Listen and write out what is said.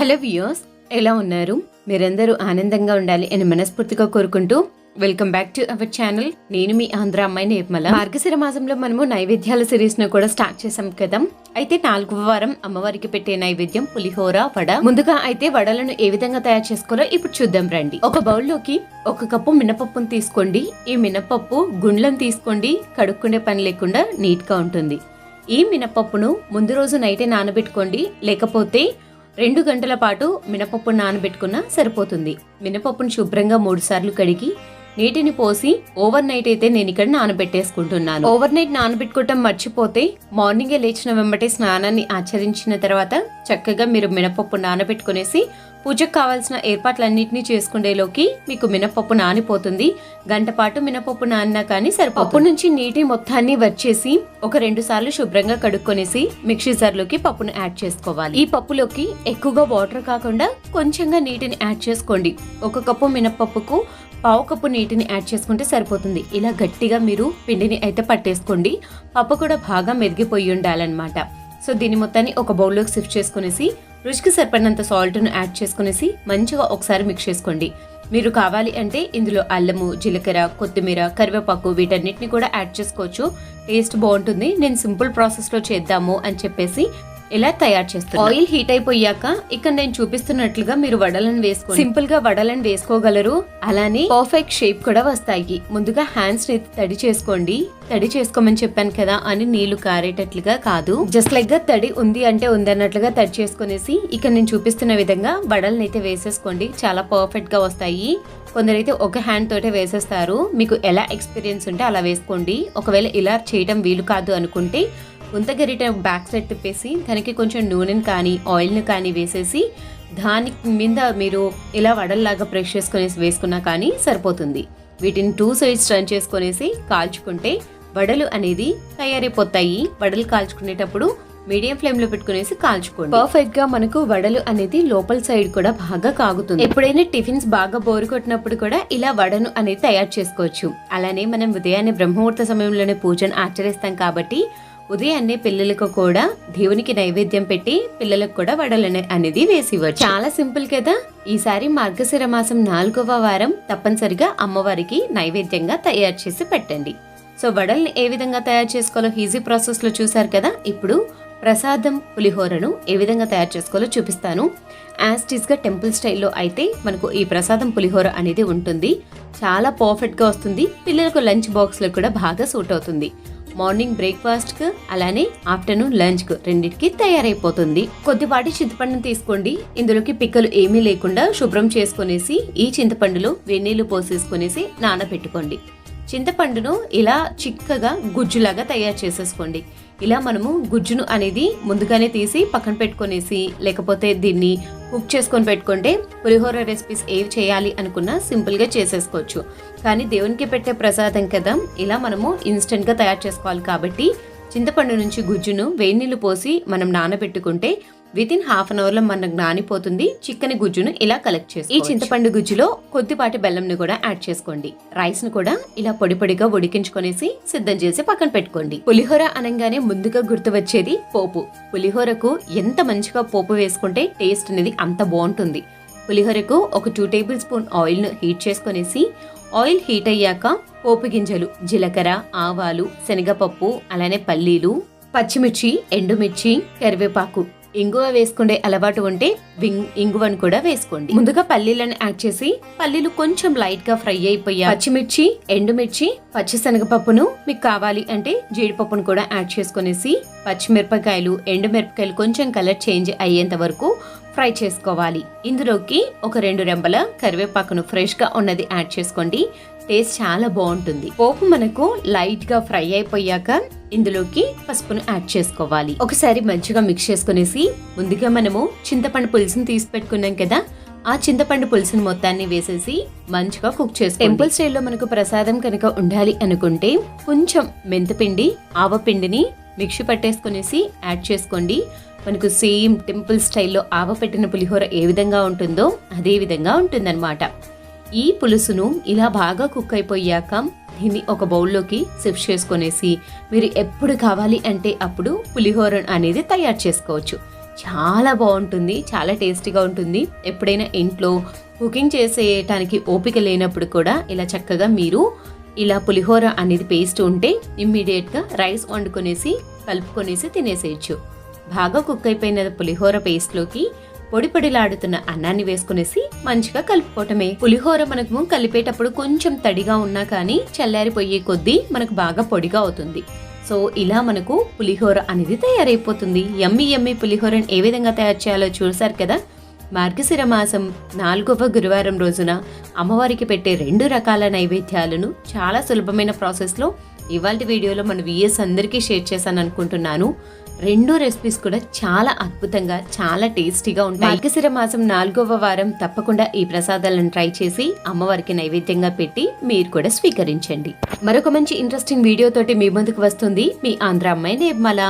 Hello viewers ఎలా ఉన్నారు? మీరందరూ ఆనందంగా ఉండాలి అని మనస్ఫూర్తిగా కోరుకుంటూ welcome back to our channel. నేను మీ ఆంధ్ర అమ్మాయి నిర్మల. మార్గశిర మాసంలో మనము నైవేద్యాల సిరీస్ను కూడా స్టార్ట్ చేసాం కదా. అయితే నాలుగవ వారం అమ్మవారికి పెట్టే నైవేద్యం పులిహోర వడ. ముందుగా అయితే వడలను ఏ విధంగా తయారు చేసుకోవాలో ఇప్పుడు చూద్దాం రండి. ఒక బౌల్లోకి ఒక కప్పు మినపప్పును తీసుకోండి. ఈ మినపప్పు గుండ్లను తీసుకోండి. కడుక్కునే పని లేకుండా నీట్గా ఉంటుంది. ఈ మినపప్పును ముందు రోజు నైటే నానబెట్టుకోండి. లేకపోతే రెండు గంటల పాటు మినపప్పు నానబెట్టుకున్నా సరిపోతుంది. మినపప్పును శుభ్రంగా మూడు సార్లు కడిగి నీటిని పోసి ఓవర్ నైట్ అయితే నేను ఇక్కడ నానబెట్టేసుకుంటున్నాను. ఓవర్ నైట్ నానబెట్టుకోవటం మర్చిపోతే మార్నింగ్ లేచిన వెంబటే స్నానాన్ని ఆచరించిన తర్వాత చక్కగా మీరు మినపప్పు నానబెట్టుకునేసి పూజకు కావాల్సిన ఏర్పాట్లన్నింటినీ చేసుకునేలోకి మీకు మినపప్పు నానిపోతుంది. గంట పాటు మినపప్పు నానినా కానీ సరిపప్పు నుంచి నీటి మొత్తాన్ని వచ్చేసి ఒక రెండు సార్లు శుభ్రంగా కడుక్కొనేసి మిక్సీ జార్లోకి పప్పును యాడ్ చేసుకోవాలి. ఈ పప్పులోకి ఎక్కువగా వాటర్ కాకుండా కొంచెంగా నీటిని యాడ్ చేసుకోండి. ఒక కప్పు మినపప్పుకు పావు కప్పు నీటిని యాడ్ చేసుకుంటే సరిపోతుంది. ఇలా గట్టిగా మీరు పిండిని అయితే పట్టేసుకోండి. పప్పు కూడా బాగా మెదిగిపోయి ఉండాలన్నమాట. సో దీని మొత్తాన్ని ఒక బౌల్లోకి షిఫ్ట్ చేసుకునేసి రుచికి సరిపడినంత సాల్ట్ను యాడ్ చేసుకునేసి మంచిగా ఒకసారి మిక్స్ చేసుకోండి. మీరు కావాలి అంటే ఇందులో అల్లము జీలకర్ర కొత్తిమీర కరివేపాకు వీటన్నిటిని కూడా యాడ్ చేసుకోవచ్చు. టేస్ట్ బాగుంటుంది. నేను సింపుల్ ప్రాసెస్లో చేద్దాము అని చెప్పేసి ఇలా తయారు చేస్తాను ఆయిల్ హీట్ అయిపోయాక ఇక్కడ నేను చూపిస్తున్నట్లుగా మీరు వడలను వేసుకో సింపుల్గా వడలను వేసుకోగలరు. అలానే పర్ఫెక్ట్ షేప్ కూడా వస్తాయి. ముందుగా హ్యాండ్స్ని తడి చేసుకోండి. తడి చేసుకోమని చెప్పాను కదా అని నీళ్ళు కారేటట్లుగా కాదు. జస్ట్ లైక్గా తడి ఉంది అంటే ఉంది అన్నట్లుగా తడి చేసుకునేసి ఇక్కడ నేను చూపిస్తున్న విధంగా వడలను అయితే వేసేసుకోండి. చాలా పర్ఫెక్ట్గా వస్తాయి. కొందరైతే ఒక హ్యాండ్ తోటే వేసేస్తారు. మీకు ఎలా ఎక్స్పీరియన్స్ ఉంటే అలా వేసుకోండి. ఒకవేళ ఇలా చేయడం వీలు కాదు అనుకుంటే గుంతగరిట బ్యాక్ సైడ్ తిప్పేసి దానికి కొంచెం నూనెని కానీ ఆయిల్ని కానీ వేసేసి దాని మీద మీరు ఇలా వడల్లాగా ప్రెష్ చేసుకునేసి వేసుకున్నా కానీ సరిపోతుంది. వీటిని టూ సైడ్స్ టర్న్ చేసుకునేసి కాల్చుకుంటే వడలు అనేది తయారైపోతాయి. వడలు కాల్చుకునేటప్పుడు మీడియం ఫ్లేమ్లో పెట్టుకునేసి కాల్చుకోండి. పర్ఫెక్ట్గా మనకు వడలు అనేది లోపల సైడ్ కూడా బాగా కాగుతుంది. ఎప్పుడైనా టిఫిన్స్ బాగా బోరు కొట్టినప్పుడు కూడా ఇలా వడను అనేది తయారు చేసుకోవచ్చు. అలానే మనం ఉదయాన్నే బ్రహ్మముహూర్త సమయంలోనే పూజను ఆచరిస్తాం కాబట్టి ఉదయాన్నే పిల్లలకు కూడా దేవునికి నైవేద్యం పెట్టి పిల్లలకు కూడా వడలు అనేది వేసి చాలా సింపుల్ కదా? ఈసారి మార్గశిర మాసం నాలుగవ వారం తప్పనిసరిగా అమ్మవారికి నైవేద్యంగా తయారు చేసి పెట్టండి. సో వడల్ని ఏ విధంగా తయారు చేసుకోవాలో ఈజీ ప్రాసెస్లో చూసారు కదా? ఇప్పుడు ప్రసాదం పులిహోరను ఏ విధంగా తయారు చేసుకోవాలో చూపిస్తాను. యాజ్ టెంపుల్ స్టైల్లో అయితే మనకు ఈ ప్రసాదం పులిహోర అనేది ఉంటుంది. చాలా పర్ఫెక్ట్గా వస్తుంది. పిల్లలకు లంచ్ బాక్స్లో కూడా బాగా సూట్ అవుతుంది. మార్నింగ్ బ్రేక్ఫాస్ట్కు అలానే ఆఫ్టర్నూన్ లంచ్కు రెండింటికి తయారైపోతుంది. కొద్దిపాటి చింతపండును తీసుకోండి. ఇందులోకి పిక్కలు ఏమీ లేకుండా శుభ్రం చేసుకునేసి ఈ చింతపండులో వెన్నీళ్ళు పోసేసుకునేసి నానబెట్టుకోండి. చింతపండును ఇలా చిక్కగా గుజ్జులాగా తయారు చేసేసుకోండి. ఇలా మనము గుజ్జును అనేది ముందుగానే తీసి పక్కన పెట్టుకునేసి లేకపోతే దీన్ని కుక్ చేసుకొని పెట్టుకుంటే పులిహోర రెసిపీస్ ఏవి చేయాలి అనుకున్నా సింపుల్గా చేసేసుకోవచ్చు. కానీ దేవునికి పెట్టే ప్రసాదం కదా ఇలా మనము ఇన్స్టెంట్గా తయారు చేసుకోవాలి కాబట్టి చింతపండు నుంచి గుజ్జును వేడి నీళ్ళు పోసి మనం నానబెట్టుకుంటే విత్ ఇన్ హాఫ్ అన్ అవర్లో మనకు నానిపోతుంది. చిక్కని గుజ్జును ఇలా కలెక్ట్ చేసి ఈ చింతపండు గుజ్జులో కొద్దిపాటి బెల్లంని కూడా యాడ్ చేసుకోండి. రైస్ను కూడా ఇలా పొడి పొడిగా ఉడికించుకొనేసి సిద్ధం చేసి పక్కన పెట్టుకోండి. పులిహోర అనగానే ముందుగా గుర్తు వచ్చేది పోపు. పులిహోరకు ఎంత మంచిగా పోపు వేసుకుంటే టేస్ట్ అనేది అంత బాగుంటుంది. పులిహోరకు ఒక టూ టేబుల్ స్పూన్ ఆయిల్ను హీట్ చేసుకునేసి ఆయిల్ హీట్ అయ్యాక పోపు గింజలు జీలకర్ర ఆవాలు శనగపప్పు అలానే పల్లీలు పచ్చిమిర్చి ఎండుమిర్చి కరివేపాకు ఇంగువ వేసుకునే అలవాటు ఉంటే ఇంగువను కూడా వేసుకోండి. ముందుగా పల్లీలను యాడ్ చేసి పల్లీలు కొంచెం లైట్గా ఫ్రై అయిపోయాయి. పచ్చిమిర్చి ఎండుమిర్చి పచ్చిశనగపప్పును మీకు కావాలి అంటే జీడిపప్పును కూడా యాడ్ చేసుకునేసి పచ్చిమిరపకాయలు ఎండుమిరపకాయలు కొంచెం కలర్ చేంజ్ అయ్యేంత వరకు ఫ్రై చేసుకోవాలి. ఇందులోకి ఒక రెండు రెంబల కరివేపాకును ఫ్రెష్గా ఉన్నది యాడ్ చేసుకోండి. టేస్ట్ చాలా బాగుంటుంది. పోపు మనకు లైట్గా ఫ్రై అయిపోయాక ఇందులోకి పసుపును యాడ్ చేసుకోవాలి. ఒకసారి మంచిగా మిక్స్ చేసుకునేసి ముందుగా మనము చింతపండు పులుసుని తీసి పెట్టుకున్నాం కదా ఆ చింతపండు పులుసుని మొత్తాన్ని వేసేసి మంచిగా కుక్ చేసుకో టెంపుల్ స్టైల్లో మనకు ప్రసాదం కనుక ఉండాలి అనుకుంటే కొంచెం మెంతపిండి ఆవపిండిని మిక్సీ పట్టేసుకునేసి యాడ్ చేసుకోండి. మనకు సేమ్ టెంపుల్ స్టైల్లో ఆవ పెట్టిన పులిహోర ఏ విధంగా ఉంటుందో అదే విధంగా ఉంటుందన్నమాట. ఈ పులుసును ఇలా బాగా కుక్ అయిపోయాక దీన్ని ఒక బౌల్లోకి సిఫ్ట్ చేసుకునేసి మీరు ఎప్పుడు కావాలి అంటే అప్పుడు పులిహోర అనేది తయారు చేసుకోవచ్చు. చాలా బాగుంటుంది చాలా టేస్టీగా ఉంటుంది. ఎప్పుడైనా ఇంట్లో కుకింగ్ చేసేయటానికి ఓపిక లేనప్పుడు కూడా ఇలా చక్కగా మీరు ఇలా పులిహోర అనేది పేస్ట్ ఉంటే ఇమ్మీడియట్గా రైస్ వండుకొనేసి కలుపుకొనేసి తినేసేయచ్చు. బాగా కుక్ అయిపోయిన పులిహోర పేస్ట్లోకి పొడిపొడిలాడుతున్న అన్నాన్ని వేసుకునేసి మంచిగా కలుపుకోవటమే. పులిహోర మనకు కలిపేటప్పుడు కొంచెం తడిగా ఉన్నా కానీ చల్లారిపోయే కొద్దీ మనకు బాగా పొడిగా అవుతుంది. సో ఇలా మనకు పులిహోర అనేది తయారైపోతుంది. ఎమ్మి ఎమ్మి పులిహోరని ఏ విధంగా తయారు చేయాలో చూసారు కదా? మార్గశిర మాసం నాలుగవ గురువారం రోజున అమ్మవారికి పెట్టే రెండు రకాల నైవేద్యాలను చాలా సులభమైన ప్రాసెస్లో ఇవాళ వీడియోలో మన విఎస్ అందరికీ షేర్ చేశాను అనుకుంటున్నాను. రెండు రెసిపీస్ కూడా చాలా అద్భుతంగా చాలా టేస్టీగా ఉంటాయి. మార్గశిర మాసం నాలుగవ వారం తప్పకుండా ఈ ప్రసాదాలను ట్రై చేసి అమ్మవారికి నైవేద్యంగా పెట్టి మీరు కూడా స్వీకరించండి. మరొక మంచి ఇంట్రెస్టింగ్ వీడియోతోటి మీ ముందుకు వస్తుంది మీ ఆంధ్ర అమ్మాయి నిర్మల.